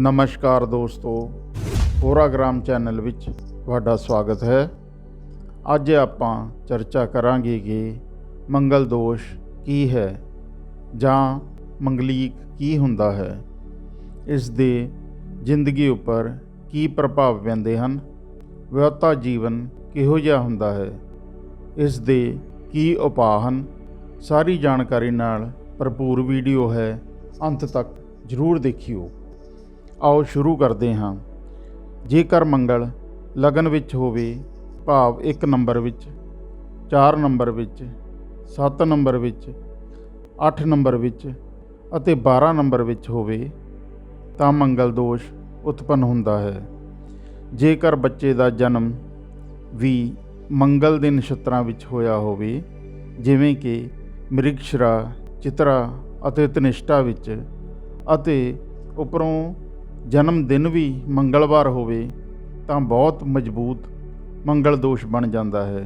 ਨਮਸਕਾਰ ਦੋਸਤੋ ਹੋਰਾਗ੍ਰਾਮ ਚੈਨਲ ਵਿੱਚ ਤੁਹਾਡਾ ਸਵਾਗਤ ਹੈ। ਅੱਜ ਆਪਾਂ ਚਰਚਾ ਕਰਾਂਗੇ ਕਿ ਮੰਗਲ ਦੋਸ਼ ਕੀ ਹੈ ਜਾਂ ਮੰਗਲੀਕ ਕੀ ਹੁੰਦਾ ਹੈ, ਇਸ ਦੇ ਜ਼ਿੰਦਗੀ ਉੱਪਰ ਕੀ ਪ੍ਰਭਾਵ ਪੈਂਦੇ ਹਨ ਵਿਆਹਤਾ ਜੀਵਨ ਕਿਹੋ ਜਿਹਾ ਹੁੰਦਾ ਹੈ, ਇਸ ਦੇ ਕੀ ਉਪਾਅ ਹਨ, ਸਾਰੀ ਜਾਣਕਾਰੀ ਨਾਲ ਭਰਪੂਰ ਵੀਡੀਓ ਹੈ, ਅੰਤ ਤੱਕ ਜ਼ਰੂਰ ਦੇਖਿਓ। ਆਓ ਸ਼ੁਰੂ ਕਰਦੇ ਹਾਂ। ਜੇਕਰ ਮੰਗਲ ਲਗਨ ਵਿੱਚ ਹੋਵੇ, ਭਾਵ 1 ਨੰਬਰ ਵਿੱਚ 4 ਨੰਬਰ ਵਿੱਚ 7 ਨੰਬਰ ਵਿੱਚ 8 ਨੰਬਰ ਵਿੱਚ ਅਤੇ 12 ਨੰਬਰ ਵਿੱਚ ਹੋਵੇ, ਤਾਂ ਮੰਗਲ ਦੋਸ਼ ਉਤਪੰਨ ਹੁੰਦਾ ਹੈ। ਜੇਕਰ ਬੱਚੇ ਦਾ ਜਨਮ ਵੀ ਮੰਗਲ ਦੇ ਨਛੱਤਰਾਂ ਵਿੱਚ ਹੋਇਆ ਹੋਵੇ, ਜਿਵੇਂ ਕਿ ਮ੍ਰਿਗਸ਼ਰਾ, ਚਿਤਰਾ ਅਤੇ ਤਨਿਸ਼ਟਾ ਵਿੱਚ ਅਤੇ ਉੱਪਰੋਂ ਜਨਮ ਦਿਨ ਵੀ ਮੰਗਲਵਾਰ ਹੋਵੇ ਤਾਂ ਬਹੁਤ ਮਜ਼ਬੂਤ ਮੰਗਲ ਦੋਸ਼ ਬਣ ਜਾਂਦਾ ਹੈ।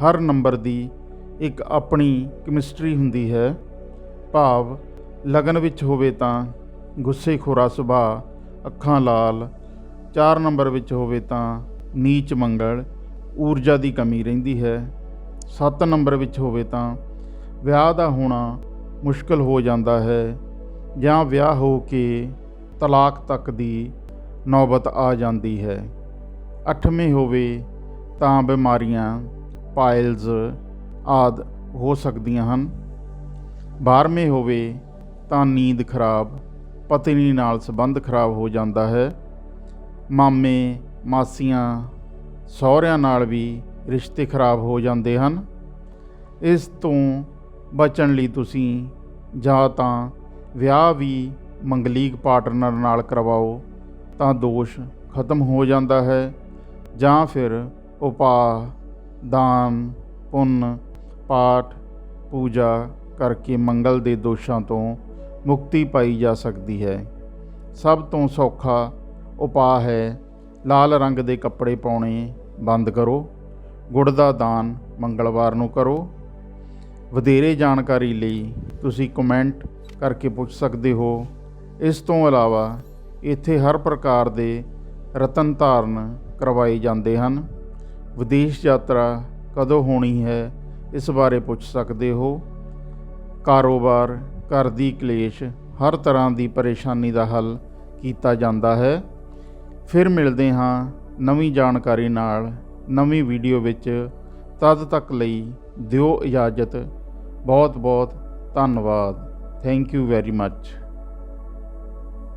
ਹਰ ਨੰਬਰ ਦੀ ਇੱਕ ਆਪਣੀ ਕੈਮਿਸਟਰੀ ਹੁੰਦੀ ਹੈ। ਭਾਵ ਲਗਨ ਵਿੱਚ ਹੋਵੇ ਤਾਂ ਗੁੱਸੇ ਖੋਰਾ ਸੁਭਾਅ, ਅੱਖਾਂ ਲਾਲ। 4 ਨੰਬਰ ਵਿੱਚ ਹੋਵੇ ਤਾਂ ਨੀਚ ਮੰਗਲ, ਊਰਜਾ ਦੀ ਕਮੀ ਰਹਿੰਦੀ ਹੈ। 7 ਨੰਬਰ ਵਿੱਚ ਹੋਵੇ ਤਾਂ ਵਿਆਹ ਦਾ ਹੋਣਾ ਮੁਸ਼ਕਲ ਹੋ ਜਾਂਦਾ ਹੈ ਜਾਂ ਵਿਆਹ ਹੋ ਕੇ ਤਲਾਕ ਤੱਕ ਦੀ ਨੌਬਤ ਆ ਜਾਂਦੀ ਹੈ। ਅੱਠਵੇਂ ਹੋਵੇ ਤਾਂ ਬਿਮਾਰੀਆਂ, ਪਾਇਲਸ ਆਦ ਹੋ ਸਕਦੀਆਂ ਹਨ। 12ਵੇਂ ਹੋਵੇ ਤਾਂ ਨੀਂਦ ਖਰਾਬ, ਪਤਨੀ ਨਾਲ ਸੰਬੰਧ ਖਰਾਬ ਹੋ ਜਾਂਦਾ ਹੈ। ਮਾਮੇ, ਮਾਸੀਆਂ, ਸਹੁਰਿਆਂ ਨਾਲ ਵੀ ਰਿਸ਼ਤੇ ਖਰਾਬ ਹੋ ਜਾਂਦੇ ਹਨ। ਇਸ ਤੋਂ ਬਚਣ ਲਈ ਤੁਸੀਂ ਜਾਂ ਤਾਂ ਵਿਆਹ ਵੀ ਮੰਗਲੀਕ ਪਾਰਟਨਰ ਨਾਲ ਕਰਵਾਓ, ਤਾਂ ਦੋਸ਼ ਖਤਮ ਹੋ ਜਾਂਦਾ ਹੈ, ਜਾਂ ਫਿਰ ਉਪਾਅ, ਦਾਨ, ਪੁੰਨ, ਪਾਠ, ਪੂਜਾ ਕਰਕੇ ਮੰਗਲ ਦੇ ਦੋਸ਼ਾਂ ਤੋਂ ਮੁਕਤੀ ਪਾਈ ਜਾ ਸਕਦੀ ਹੈ। ਸਭ ਤੋਂ ਸੌਖਾ ਉਪਾਅ ਹੈ ਲਾਲ ਰੰਗ ਦੇ ਕੱਪੜੇ ਪਾਉਣੇ ਬੰਦ ਕਰੋ, ਗੁੜ ਦਾ ਦਾਨ ਮੰਗਲਵਾਰ ਨੂੰ ਕਰੋ। ਵਧੇਰੇ ਜਾਣਕਾਰੀ ਲਈ ਤੁਸੀਂ ਕਮੈਂਟ ਕਰਕੇ ਪੁੱਛ ਸਕਦੇ ਹੋ। ਇਸ ਤੋਂ ਇਲਾਵਾ ਇੱਥੇ ਹਰ ਪ੍ਰਕਾਰ ਦੇ ਰਤਨ ਧਾਰਨ ਕਰਵਾਏ ਜਾਂਦੇ ਹਨ। ਵਿਦੇਸ਼ ਯਾਤਰਾ ਕਦੋਂ ਹੋਣੀ ਹੈ, ਇਸ ਬਾਰੇ ਪੁੱਛ ਸਕਦੇ ਹੋ। ਕਾਰੋਬਾਰ, ਘਰ ਦੀ ਕਲੇਸ਼, ਹਰ ਤਰ੍ਹਾਂ ਦੀ ਪਰੇਸ਼ਾਨੀ ਦਾ ਹੱਲ ਕੀਤਾ ਜਾਂਦਾ ਹੈ। ਫਿਰ ਮਿਲਦੇ ਹਾਂ ਨਵੀਂ ਜਾਣਕਾਰੀ ਨਾਲ ਨਵੀਂ ਵੀਡੀਓ ਵਿੱਚ। ਤਦ ਤੱਕ ਲਈ ਦਿਓ ਇਜਾਜ਼ਤ। ਬਹੁਤ ਬਹੁਤ ਧੰਨਵਾਦ। Thank you very much.